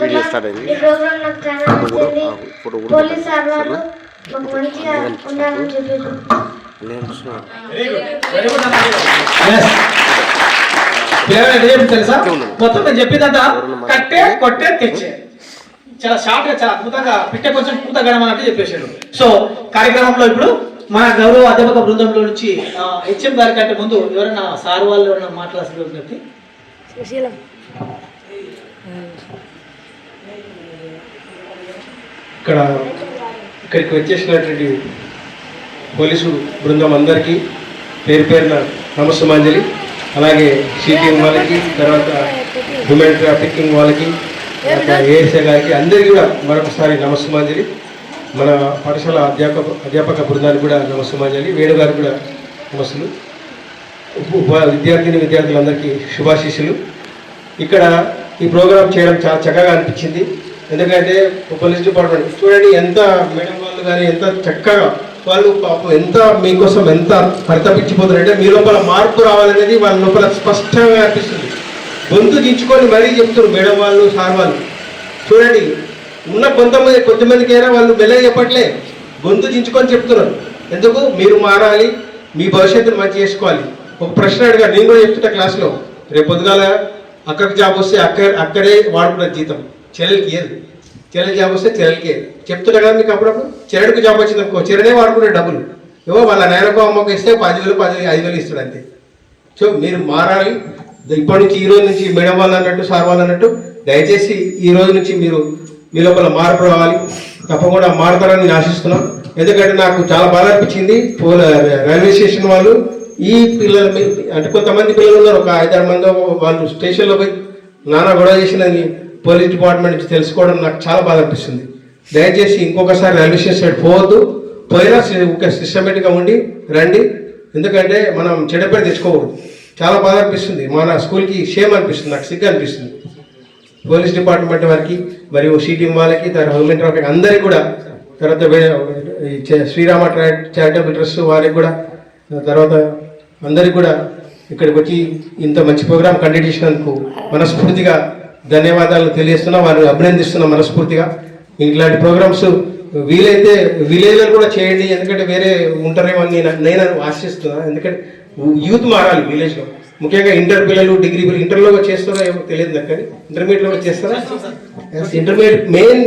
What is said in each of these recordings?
Video start అయింది. ఈ programme నాకు చాలా ఫోటో కూడా ఫోటో కూడా తెలుసా? మొత్తం నేను చెప్పిందంతా కట్టే కొట్టే తెచ్చే. చాలా షార్ట్గా చాలా అద్భుతంగా పిట్టే కొంచెం పూత గడమన్నట్టు చెప్పేశాడు. సో కార్యక్రమంలో ఇప్పుడు మన గౌరవ అధ్యాపక బృందంలో నుంచి హెచ్ఎం గారి కంటే ముందు ఎవరైనా సార్ వాళ్ళు ఎవరైనా మాట్లాడాల్సిన విజ్ఞప్తి ఇక్కడ ఇక్కడికి వచ్చేసినటువంటి పోలీసు బృందం అందరికీ పేరు పేరున నమస్సుమాంజలి. అలాగే సిటిఎం వాళ్ళకి తర్వాత హ్యూమన్ ట్రాఫికింగ్ వాళ్ళకి ఏఎస్ఏ గారికి అందరికీ కూడా మరొకసారి నమస్సుమాంజలి. మన పాఠశాల అధ్యాపక అధ్యాపక బృందానికి కూడా నమస్సుమాంజలి. వేణు గారికి కూడా నమస్సులు. విద్యార్థిని విద్యార్థులందరికీ శుభాశీస్సులు. ఇక్కడ ఈ ప్రోగ్రాం చేయడం చాలా చక్కగా అనిపించింది. ఎందుకంటే పోలీస్ డిపార్ట్మెంట్ చూడండి ఎంత మేడం వాళ్ళు కానీ ఎంత చక్కగా వాళ్ళు పాపం ఎంత మీకోసం ఎంత పరితపించిపోతారంటే మీ లోపల మార్పు రావాలనేది వాళ్ళ లోపల స్పష్టంగా అనిపిస్తుంది. గొంతు దించుకొని మరీ చెప్తారు మేడం వాళ్ళు సార్ వాళ్ళు. చూడండి ఉన్న కొంతమంది కొంతమందికైనా వాళ్ళు మెల్లగా చెప్పట్లే. గొంతు దించుకొని చెప్తున్నారు. ఎందుకు? మీరు మారాలి మీ భవిష్యత్తును మంచి చేసుకోవాలి. ఒక ప్రశ్న అడిగా నేను కూడా చెప్తున్నా క్లాస్లో రేపు పొద్దుగాల అక్కడికి జాబ్ వస్తే అక్కడ అక్కడే వాడుకున్న జీతం. చెల్లెలకి ఏది చెల్లెలు జాబ్ వస్తే చెల్లెలకి ఏది చెప్తున్నా కదా మీకు అప్పుడప్పుడు? చెల్లెడికి జాబ్ వచ్చింది అనుకో చెల్లెనే వాడుకునే డబ్బులు. ఏవో వాళ్ళ నేనకో అమ్మకు ఇస్తే పదివేలు పది ఐదు వేలు ఇస్తాడు అంతే. సో మీరు మారాలి. ఇప్పటి నుంచి ఈ రోజు నుంచి మేడం వాళ్ళు అన్నట్టు సార్ వాళ్ళు అన్నట్టు దయచేసి ఈ రోజు నుంచి మీరు మీ లోపల మార్పు రావాలి. తప్పకుండా మారుతారని నేను ఆశిస్తున్నాం ఎందుకంటే నాకు చాలా బాధ అనిపించింది. పోల రైల్వే స్టేషన్ వాళ్ళు ఈ పిల్లల అంటే కొంతమంది పిల్లలు ఉన్నారు. ఒక ఐదారు మంది వాళ్ళు స్టేషన్లో పోయి నానా గొడవ చేసిందని పోలీస్ డిపార్ట్మెంట్ నుంచి తెలుసుకోవడం నాకు చాలా బాధ అనిపిస్తుంది. దయచేసి ఇంకొకసారి రైల్వే స్టేషన్ సైడ్ పోవద్దు. పోయినా ఒక సిస్టమేటిక్గా ఉండి రండి. ఎందుకంటే మనం చెడపడి తెచ్చుకోకూడదు. చాలా బాధ అనిపిస్తుంది. మన స్కూల్కి షేమ్ అనిపిస్తుంది. నాకు సిగ్గు అనిపిస్తుంది. పోలీస్ డిపార్ట్మెంట్ వారికి మరియు సిటీ వాళ్ళకి తర్వాత హ్యూమన్ వాళ్ళకి అందరికీ కూడా తర్వాత శ్రీరామ ట్రా- చారిటబుల్ ట్రస్ట్ వారికి కూడా తర్వాత అందరికీ కూడా ఇక్కడికి వచ్చి ఇంత మంచి ప్రోగ్రామ్ కండక్ట్ చేసినందుకు మనస్ఫూర్తిగా ధన్యవాదాలు తెలియజేస్తున్నా. వారిని అభినందిస్తున్నా మనస్ఫూర్తిగా. ఇట్లాంటి ప్రోగ్రామ్స్ వీలైతే విలేజ్లో కూడా చేయండి. ఎందుకంటే వేరే ఉంటారేమో అని నేను నేను ఆశిస్తున్నా. ఎందుకంటే యూత్ మారాలి విలేజ్లో. ముఖ్యంగా ఇంటర్ పిల్లలు డిగ్రీ పిల్లలు ఇంటర్లో చేస్తారా ఏమో తెలియదు నాకు కానీ. ఇంటర్మీడియట్లో కూడా చేస్తారా? ఇంటర్మీడియట్ మెయిన్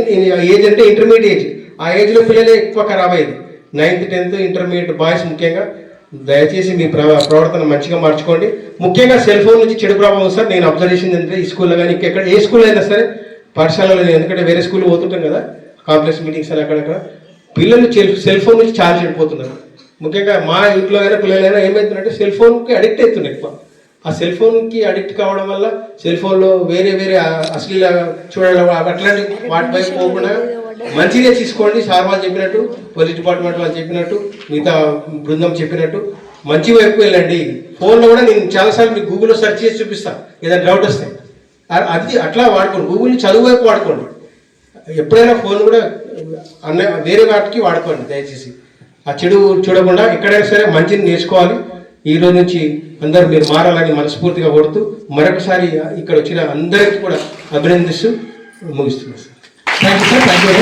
ఏజ్ అంటే ఇంటర్మీడియట్ ఏజ్ ఆ ఏజ్లో పిల్లలే ఎక్కువ ఖరాబ్ అయ్యేది. నైన్త్ టెన్త్ ఇంటర్మీడియట్ బాయ్స్ ముఖ్యంగా. దయచేసి మీ ప్రవర్తన మంచిగా మార్చుకోండి. ముఖ్యంగా సెల్ ఫోన్ నుంచి చెడు ప్రభావం సార్. నేను అబ్జర్వ్ చేసింది ఏంటంటే ఈ స్కూల్లో కానీ ఇంకెక్కడ ఏ స్కూల్ అయినా సరే పాఠశాలలో నేను ఎందుకంటే వేరే స్కూల్ పోతుంటాం కదా కాంప్లెక్స్ మీటింగ్స్ అని అక్కడక్కడ పిల్లలు సెల్ సెల్ ఫోన్ నుంచి చాలా చెడిపోతున్నారు ముఖ్యంగా మా ఇంట్లో అయినా పిల్లలైనా ఏమవుతుందంటే సెల్ ఫోన్కి అడిక్ట్ అవుతున్నారు ఎక్కువ. ఆ సెల్ ఫోన్కి అడిక్ట్ కావడం వల్ల సెల్ ఫోన్లో వేరే వేరే అశ్లీల చూడడం అట్లాంటి వాటి పోకుండా మంచిదే తీసుకోండి. సార్ వాళ్ళు చెప్పినట్టు పోలీస్ డిపార్ట్మెంట్ వాళ్ళు చెప్పినట్టు మిగతా బృందం చెప్పినట్టు మంచి వైపు వెళ్ళండి. ఫోన్లో కూడా నేను చాలాసార్లు మీకు గూగుల్లో సెర్చ్ చేసి చూపిస్తాను ఏదైనా డౌట్ వస్తే. అది అట్లా వాడుకోండి. గూగుల్ని చదువు వైపు వాడుకోండి. ఎప్పుడైనా ఫోన్ కూడా అన్న వేరే వాటికి వాడుకోండి దయచేసి. ఆ చెడు చూడకుండా ఎక్కడైనా సరే మంచిని నేర్చుకోవాలి. ఈ రోజు నుంచి అందరూ మీరు మారాలని మనస్ఫూర్తిగా కోరుతూ మరొకసారి ఇక్కడ వచ్చిన అందరికీ కూడా అభినందిస్తూ ముగిస్తున్నాను sir. Thank you sir thank you